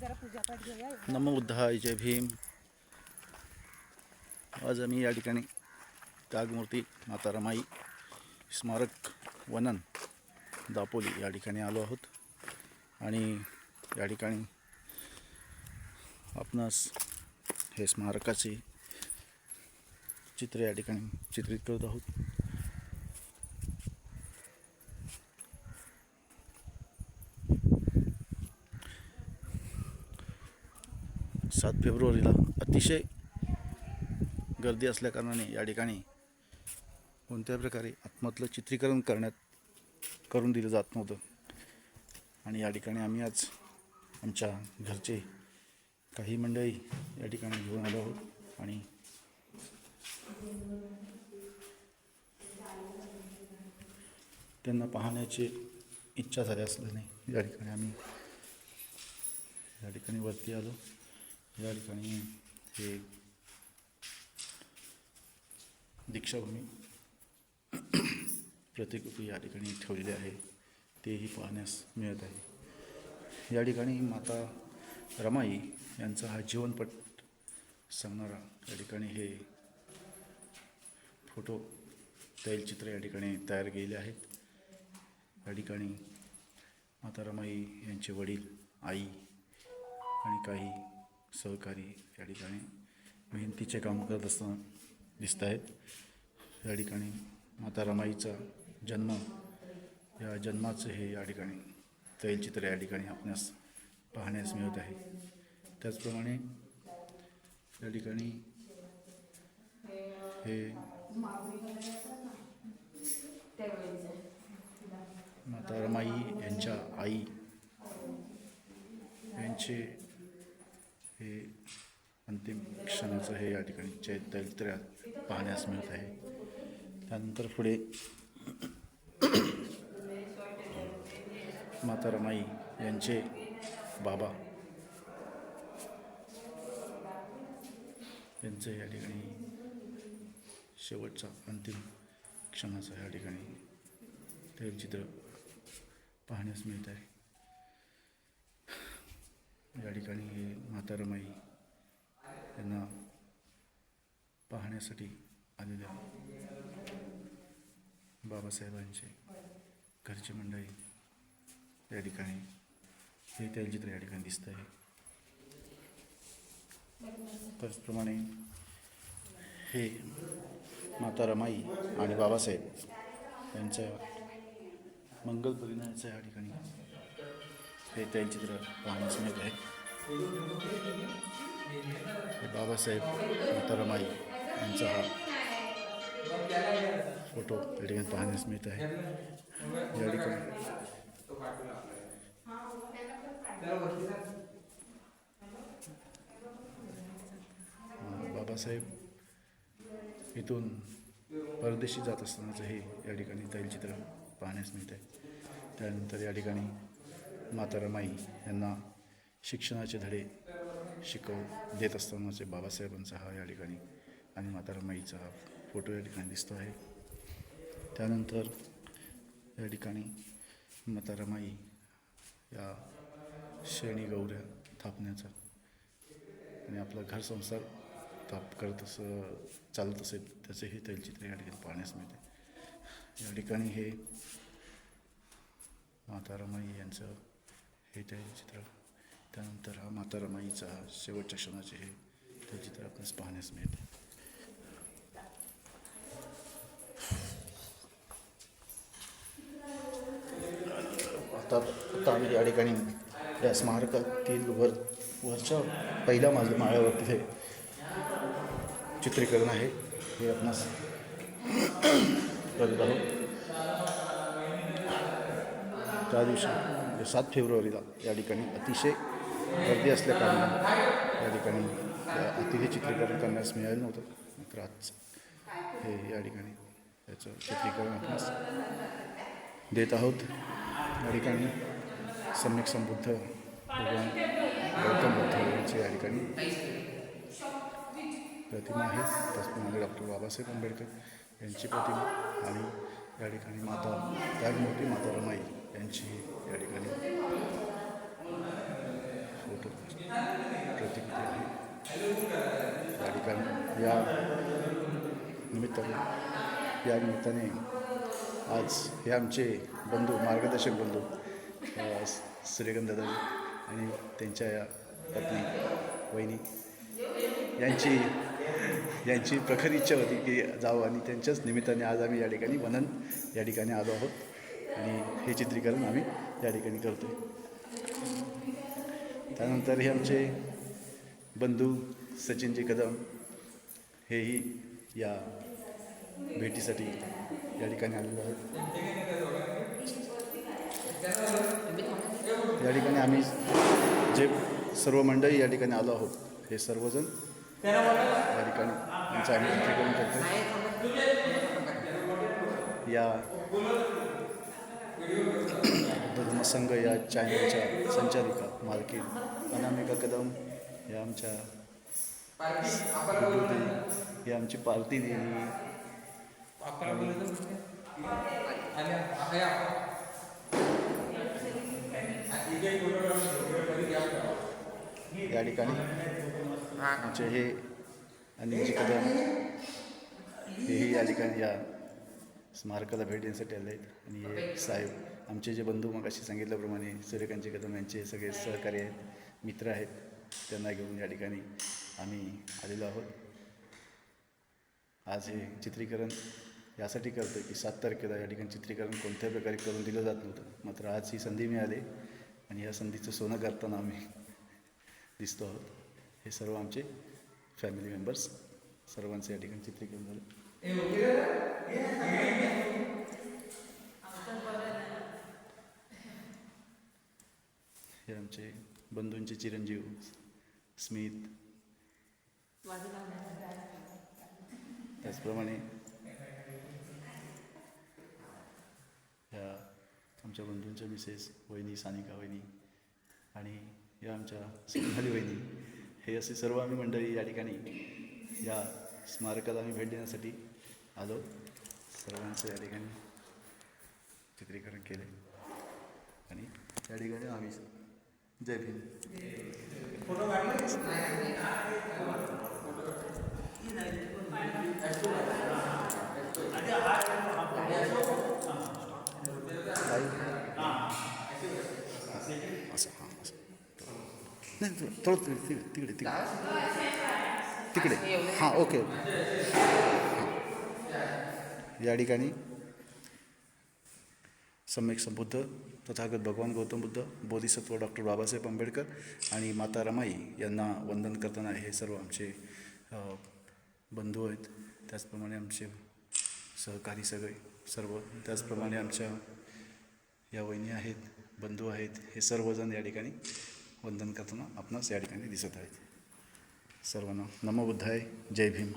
जरा पूजापाठ जय भीम. आज आम्ही या ठिकाणी त्यागमूर्ती माता रमाई स्मारक वनन दापोली या ठिकाणी आलो आहोत. आणि या ठिकाणी आपणास हे स्मारकाचे चित्र या ठिकाणी चित्रित करत आहोत. सात फेब्रुवारीला अतिशय गर्दी असल्याकारणाने या ठिकाणी कोणत्याही प्रकारे आत्मातलं चित्रीकरण करण्यात करून दिलं जात नव्हतं. आणि या ठिकाणी आम्ही आज आमच्या घरचे काही मंडळी या ठिकाणी घेऊन आलो आहोत आणि त्यांना पाहण्याची इच्छा झाली असल्याने या ठिकाणी आम्ही या ठिकाणी वरती आलो. या ठिकाणी हे दीक्षाभूमी प्रतिकृती या ठिकाणी ठेवलेली आहे. तेही पाहण्यास मिळत आहे. या ठिकाणी माता रमाई यांचा हा जीवनपट सांगणारा या ठिकाणी हे फोटो तैलचित्र या ठिकाणी तयार केलेले आहेत. या ठिकाणी माता रमाई यांचे वडील आई आणि काही सहकारी या ठिकाणी मेहनतीचे काम करत असताना दिसत आहेत या ठिकाणी माता रमाईचा जन्म या जन्माचं हे या ठिकाणी तैलचित्र या ठिकाणी आपणास पाहण्यास मिळत आहे. त्याचप्रमाणे या ठिकाणी हे माता रमाई यांच्या आई यांचे अंतिम क्षणाचं हे या ठिकाणी चैत्यात पाहण्यास मिळत आहे. त्यानंतर पुढे माता रमाई यांचे बाबा यांचं या ठिकाणी शेवटचा अंतिम क्षणाचा या ठिकाणी तैलचित्र पाहण्यास मिळत आहे. या ठिकाणी हे माता रमाई त्यांना पाहण्यासाठी आलेल्या बाबासाहेबांचे घरची मंडळी या ठिकाणी हे तैलचित्र या ठिकाणी दिसत आहे. त्याचप्रमाणे हे माता रमाई आणि बाबासाहेब यांच्या मंगल परिणामाचं या ठिकाणी हे तैलचित्र पाहण्यास मिळत आहे. बाबासाहेब मातारमाई यांचा हा फोटो या ठिकाणी पाहण्यास मिळत आहे. या ठिकाणी बाबासाहेब इथून परदेशी जात असतानाचं हे या ठिकाणी तैलचित्र पाहण्यास मिळत आहे. त्यानंतर या ठिकाणी माता रमाई यांना शिक्षणाचे धडे शिकव देत असतानाचे बाबासाहेबांचा हा या ठिकाणी आणि मातारामाईचा हा फोटो या ठिकाणी दिसतो आहे. त्यानंतर या ठिकाणी मातारामाई या शेणी गौऱ्या थापण्याचा आणि आपला घर संसार ताप करत असं चालत असेल त्याचे हे तैलचित्र या ठिकाणी पाहण्यास मिळते. या ठिकाणी हे मातारामाई यांचं हे तैलचित्र त्यानंतर हा माता रमाईचा शेवटच्या क्षणाचे हे तैलचित्र आपल्यास पाहण्यास मिळते. आता आता आम्ही या ठिकाणी या स्मारकातील वर वरच्या पहिल्या माझ माळ्यावर तिथे चित्रीकरण आहे. हे आपणास करत आहोत. त्या दिवशी सात फेब्रुवारीला या ठिकाणी अतिशय गर्दी असल्याकारणाने या ठिकाणी अतिथी चित्रीकरण करण्यास मिळालं नव्हतं. मात्र आज हे या ठिकाणी त्याचं चित्रीकरण आपणास देत आहोत. या ठिकाणी सम्यक संबुद्ध भगवान गौतम बुद्ध यांची या ठिकाणी प्रतिमा आहे. त्याचप्रमाणे डॉक्टर बाबासाहेब आंबेडकर यांची प्रतिमा आणि या ठिकाणी माता त्यागमूर्ती माता रमाई यांची या ठिकाणी फोटो कारण या निमित्ताने या निमित्ताने आज हे आमचे बंधू मार्गदर्शक बंधू सूर्यगंधदाजी आणि त्यांच्या या पत्नी वहिनी यांची यांची प्रखर इच्छा होती की जावं आणि त्यांच्याच निमित्ताने आज आम्ही या ठिकाणी वनन या ठिकाणी आलो आहोत आणि हे चित्रीकरण आम्ही या ठिकाणी करतो त्यानंतर हे आमचे बंधू सचिनजी कदम हेही या भेटीसाठी या ठिकाणी आलेलो आहोत. या ठिकाणी आम्ही जे सर्व मंडळी या ठिकाणी आलो आहोत हे सर्वजण या ठिकाणी आमचं आम्ही चित्रीकरण करतो या धर्मसंघ या चॅनलच्या संचालिका मालकी अनामिका कदम या आमच्या ही आमची पार्टी देवी या ठिकाणी. आमचे हे अनिलजी कदम हेही या ठिकाणी या स्मारकाला भेट देण्यासाठी आले आहेत. आणि हे साहेब आमचे जे बंधू मग अशी सांगितल्याप्रमाणे सूर्यकांतजी कदम यांचे सगळे सहकारी आहेत मित्र आहेत त्यांना घेऊन या ठिकाणी आम्ही आलेलो आहोत. आज हे चित्रीकरण यासाठी करतो की सात तारखेला या ठिकाणी चित्रीकरण कोणत्याही प्रकारे करून दिलं जात नव्हतं. मात्र आज ही संधी मिळाली आणि या संधीचं सोनं करताना आम्ही दिसतो आहोत. हे सर्व आमचे फॅमिली मेंबर्स सर्वांचं या ठिकाणी चित्रीकरण झालं. हे आमचे बंधूंचे चिरंजीव स्मित त्याचप्रमाणे ह्या आमच्या बंधूंच्या मिसेस वहिनी सानिका वहिनी आणि या आमच्या सोनाली वहिनी हे असे सर्व आम्ही मंडळी या ठिकाणी या स्मारकाला आम्ही भेट देण्यासाठी आलो. सर्वांचं या ठिकाणी चित्रीकरण केले. आणि त्या ठिकाणी आम्ही जय भीम. नाही थोडं तिकडे तिकडे तिकडे तिकडे हां ओके ओके हां. या ठिकाणी सम्यक संबुद्ध तथागत भगवान गौतम बुद्ध बोधिसत्व डॉक्टर बाबासाहेब आंबेडकर आणि माता रमाई यांना वंदन करताना हे सर्व आमचे बंधू आहेत. त्याचप्रमाणे आमचे सहकारी सगळे सर्व. त्याचप्रमाणे आमच्या या वहिनी आहेत बंधू आहेत. हे सर्वजण या ठिकाणी वंदन करताना आपणास या ठिकाणी दिसत आहेत. सर्वांना नमो बुद्धाय. जय भीम.